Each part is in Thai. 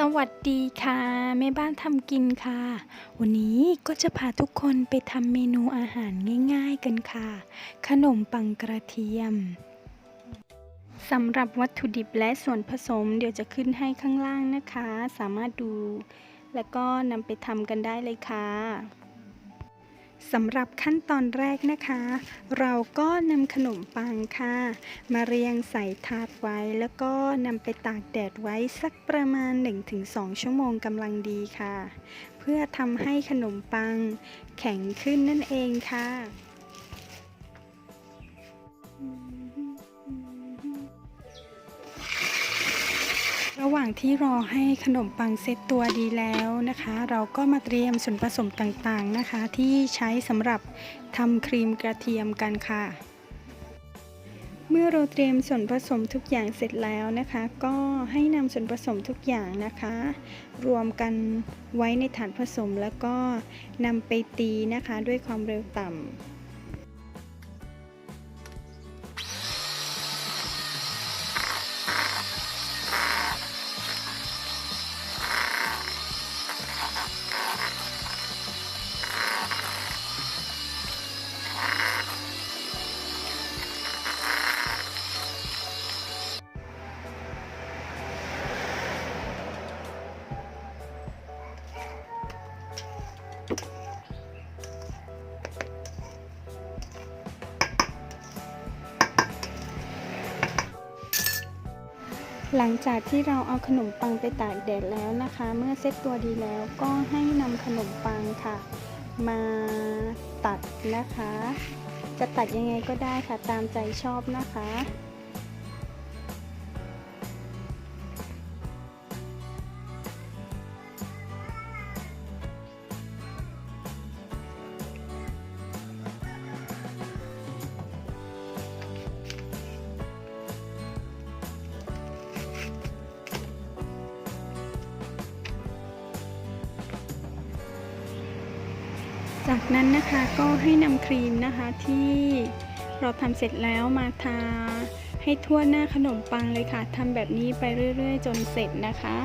สวัสดีค่ะแม่บ้านทำกินค่ะ วันนี้ก็จะพาทุกคนไปทำเมนูอาหารง่าย ๆกันค่ะ ขนมปังกระเทียมสำหรับวัตถุดิบและส่วนผสมเดี๋ยวจะขึ้นให้ข้างล่างนะคะ สามารถดู แล้วก็นำไปทำกันได้เลยค่ะ สำหรับขั้นตอนแรกนะคะ เราก็นำขนมปังค่ะ มาเรียงใส่ถาดไว้ แล้วก็นำไปตากแดดไว้สักประมาณ 1-2 ชั่วโมงกำลังดีค่ะ เพื่อทำให้ขนมปังแข็งขึ้นนั่นเองค่ะ ระหว่างที่รอให้ขนมปังเซตตัวดีแล้วนะคะ เราก็มาเตรียมส่วนผสมต่างๆนะคะ ที่ใช้สำหรับทำครีมกระเทียมกันค่ะ เมื่อเราเตรียมส่วนผสมทุกอย่างเสร็จแล้วนะคะ ก็ให้นำส่วนผสมทุกอย่างนะคะ รวมกันไว้ในฐานผสมแล้วก็นำไปตีนะคะด้วยความเร็วต่ำ หลังจากที่เราเอาขนมปังไปตากแดดแล้วนะคะ เมื่อเซ็ตตัวดีแล้วก็ให้นำขนมปังค่ะ มาตัดนะคะ จะตัดยังไงก็ได้ค่ะตามใจชอบนะคะ จากนั้นนะคะก็ให้นำครีมนะคะที่เราทำเสร็จแล้วมาทาให้ทั่วหน้าขนมปังเลยค่ะทำแบบนี้ไปเรื่อย ๆ จนเสร็จนะคะ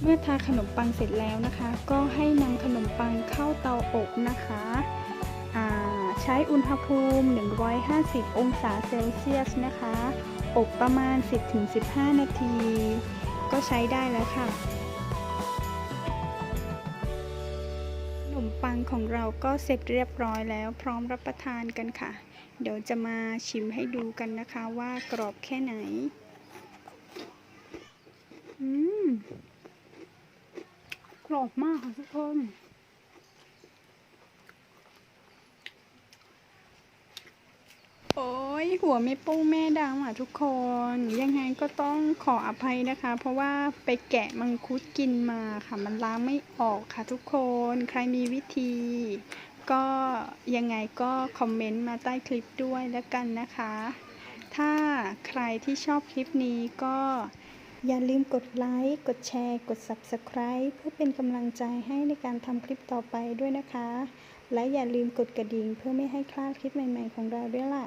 เมื่อทาขนมปังเสร็จแล้วนะคะ ก็ให้นำขนมปังเข้าเตาอบนะคะใช้อุณหภูมิ 150 องศาเซลเซียสนะคะ อบประมาณ 10-15 นาที ก็ใช้ได้แล้วค่ะ ของเราก็เสร็จเรียบร้อยแล้วพร้อมรับประทานกันค่ะ เดี๋ยวจะมาชิมให้ดูกันนะคะว่ากรอบแค่ไหน อืม กรอบมากค่ะทุกคนโอ้ หัวไม่ปูแม่ดำอะทุกคน ยังไงก็ต้องขออภัยนะคะ เพราะว่าไปแกะมังคุดกินมาค่ะ มันล้างไม่ออกค่ะทุกคน ใครมีวิธี ก็ยังไงก็คอมเมนต์มาใต้คลิปด้วยแล้วกันนะคะ ถ้าใครที่ชอบคลิปนี้ก็อย่าลืมกดไลค์ กดแชร์ กด Subscribe เพื่อเป็นกำลังใจให้ในการทำคลิปต่อไปด้วยนะคะ และอย่าลืมกดกระดิ่งเพื่อไม่ให้พลาดคลิปใหม่ ๆ ของเราด้วยล่ะ